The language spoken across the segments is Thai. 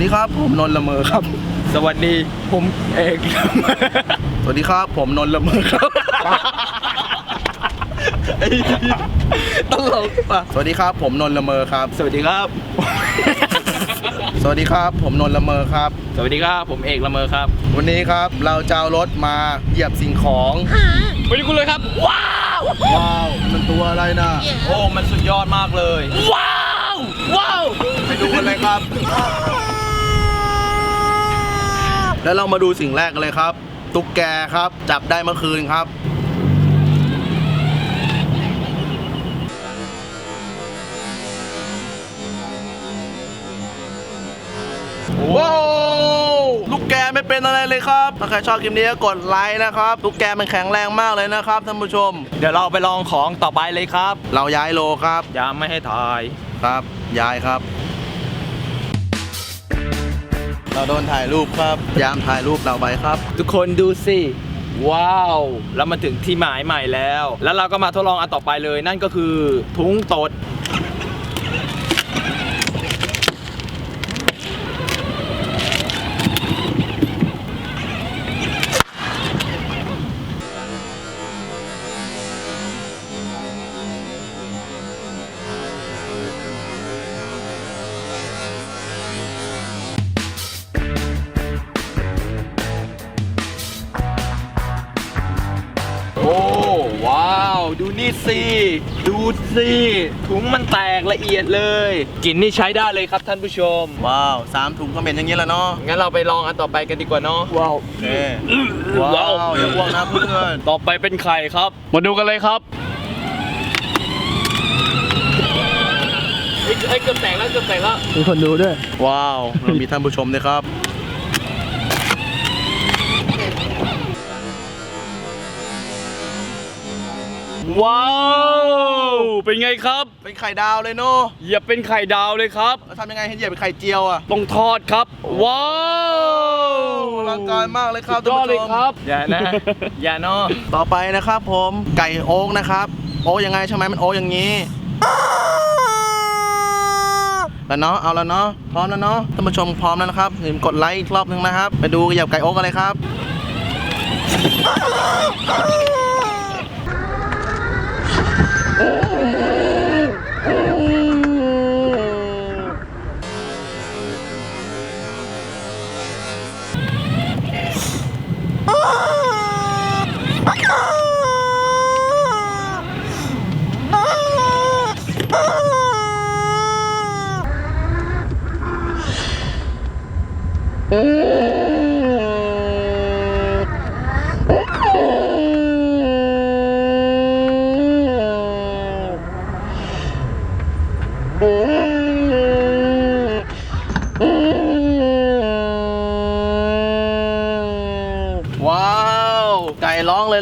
วัสดีครับ ผมนนท์ละเมอครับ สวัสดีผมเอกสวัสดีครับ ผมนนท์ละเมอครับตลกป่ะสวัสดีครับ ผมนนท์ละเมอครับ สวัสดีครับ สวัสดีครับ ผมนนท์ละเมอครับ สวัสดีครับ ผมเอกละเมอครับ วันนี้ครับเราจะเอารถมาเหยียบสิ่งของไปดูกันเลยครับ ว้าว ว้าวมันตัวอะไรนะโอ้ มันสุดยอดมากเลย ว้าว ว้าว ไปดูกันเลยครับ แล้วเรามาดูสิ่งแรกกันเลยครับ ตุ๊กแกครับ จับได้เมื่อคืนครับว้าวลูกแกไม่เป็นอะไรเลยครับถ้าใครชอบคลิปนี้ก็กดไลค์นะครับลูกแกมันแข็งแรงมากเลยนะครับท่านผู้ชม เดี๋ยวเราไปลองของต่อไปเลยครับ เราย้ายโลครับ อย่าไม่ให้ถ่ายครับย้ายครับ เราโดนถ่ายรูปครับ ยามถ่ายรูปเราไปครับ ทุกคนดูสิว้าว แล้วมาถึงที่หมายใหม่แล้ว แล้วเราก็มาทดลองอันต่อไปเลย นั่นก็คือทุ้งตด นี่สิดูสิถุงมันแตกละเอียดเลยกลิ่นนี่ใช้ได้เลยครับท่านผู้ชม ว้าวสามถุงก็เป็นอย่างนี้แหละเนาะงั้นเราไปลองอันต่อไปกันดีกว่าเนาะว้าวโอเคว้าวอย่าอ้วกนะเพื่อนต่อไปเป็นไข่ครับ มาดูกันเลยครับไอ้เกือบแตกแล้วเกือบแตกแล้วมีคนดูด้วย ว้าว เรามีท่านผู้ชมด้วยครับ ว้าว เป็นไงครับ เป็นไข่ดาวเลยเนาะอย่าเป็นไข่ดาวเลยครับ แล้วทำยังไงให้เหยียบเป็นไข่เจียวอะต้องทอดครับ ว้าวอลังการมากเลยครับสุดยอดเลยท่านผู้ชมครับ อย่านะ อย่าเนาะต่อไปนะครับผมไก่โอ๊กนะครับ โอ๊กยังไงใช่ไหมมันโอ๊กอย่างนี้แล้วเนาะเอาแล้วเนาะพร้อมแล้วเนาะท่านผู้ชมพร้อมแล้วนะครับอย่าลืมกดไลค์อีกรอบหนึงนะครับ ไปดูเหยียบไก่โอ๊กกันเลยครับ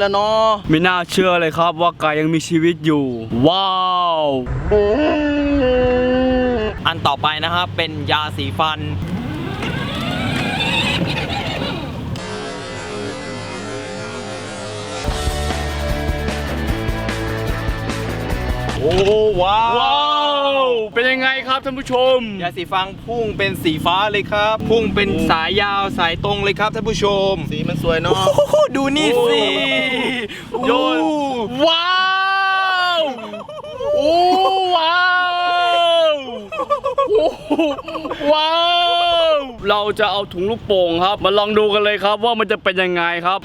แล้วเนาะไม่น่าเชื่อเลยครับว่าไก่ยังมีชีวิตอยู่ ว้าว อันต่อไปนะครับเป็นยาสีฟัน โอ้ว้าว ว้าว เป็นยังไง ครับท่านผู้ชม ยาสีฟันพุ่งเป็นสีฟ้าเลยครับ พุ่งเป็นสายยาวสายตรงเลยครับท่านผู้ชม สีมันสวยเนาะโอ้โหดูนี่สิโยนว้าวโอ้ว้าวโอ้ว้าว เราจะเอาถุงลูกโป่งครับ มาลองดูกันเลยครับว่ามันจะเป็นยังไงครับ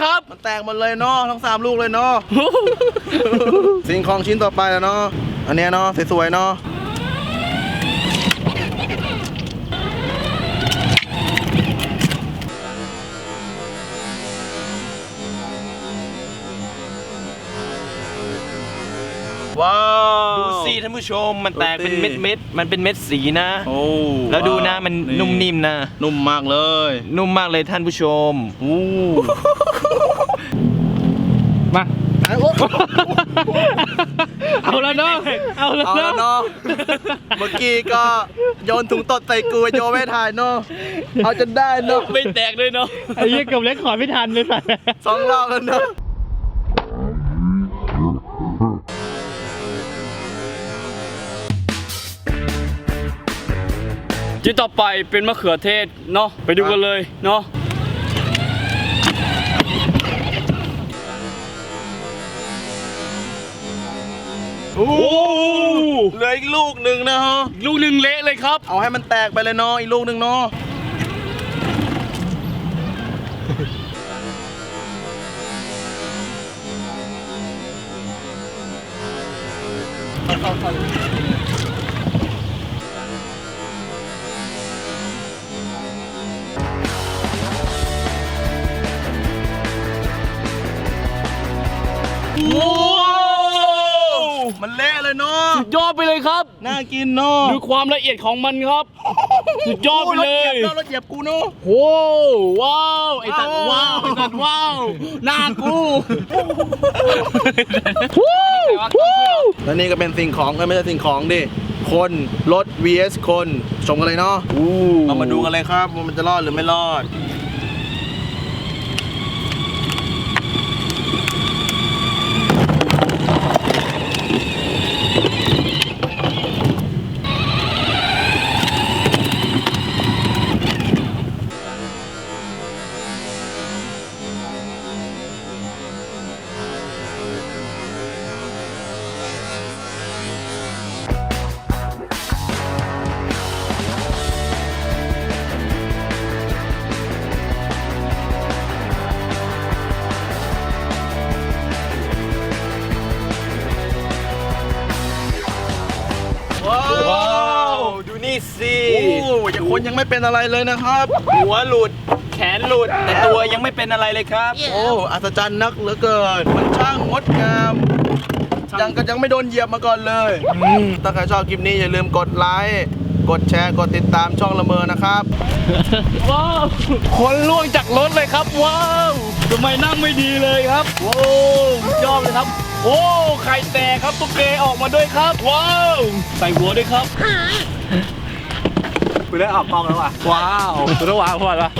ครับ มันแตกหมดเลยเนาะทั้งสามลูกเลยเนาะ สิ่งของชิ้นต่อไปแล้วเนาะ อันเนี้ยเนาะสวยๆเนาะ ว้าว ดูสิท่านผู้ชมมันแตกเป็นดูสิ เม็ดเม็ดๆมันเป็นเม็ดสีนะ โอ้แล้วดูนะว้าวมันนุ่มนิ่มนะ นุ่มมากเลยนุ่มมากเลยท่านผู้ชม อู้ มา เอาแล้วเนาะเอาแล้วเอาแล้วเนาะเนาะเมื่อกี้ก็โยนถุงตดใส่กูโยนไม่ถ่ายเนาะเอาจนได้เนาะไม่แตกด้วยเนาะไอ้ยี่กับเล็กขอไม่ทันเลยสัตว์สองรอบแล้วเนาะชิ้นต่อไปเป็นมะเขือเทศเนาะไปดูกันเลยเนาะ โอ้เหลืออีกลูกหนึ่งนะฮะ ลูกหนึ่งเละเลยครับ เอาให้มันแตกไปเลยเนาะอีกลูกหนึ่งเนาะ เละเลยเนาะสุดยอดไปเลยครับ น่ากินเนาะดูความละเอียดของมันครับ สุดยอดไปเลโรถยเหยียบเนาะรถเหยียบกูเนาะโอ้ว้าวไอ้สัตว์ว้าว้าววไอ้สัตว์ว้าวหน้ากูแล้วนี่ก็เป็นสิ่งของเอ้ยไม่ใช่สิ่งของดิ คนรถ vs คนชมกันเลยเนาะเรามาดูกันเลยครับว่ามันจะรอดหรือไม่รอด สิโอ้ยังคนยังไม่เป็นอะไรเลยนะครับ หัวหลุดแขนหลุด แต่ตัวยังไม่เป็นอะไรเลยครับ โอ้อัศจรรย์นักเหลือเกิน มันช่างงดงามยังก็ยังไม่โดนเหยียบมาก่อนเลยถ้าใครชอบคลิปนี้อย่าลืมกดไลค์กดแชร์กดติดตามช่องละเมอนะครับ ว้าว คนล่วงจากรถเลยครับ ว้าวทำไมนั่งไม่ดีเลยครับโว้สุดยอดเลยครับ โอ้ไข่แตกครับตุ๊กเกออกมาด้วยครับ ว้าว ใส่หัวด้วยครับ กูได้ออกกล้องแล้วอะ ว้าวระหว่างพอดวะ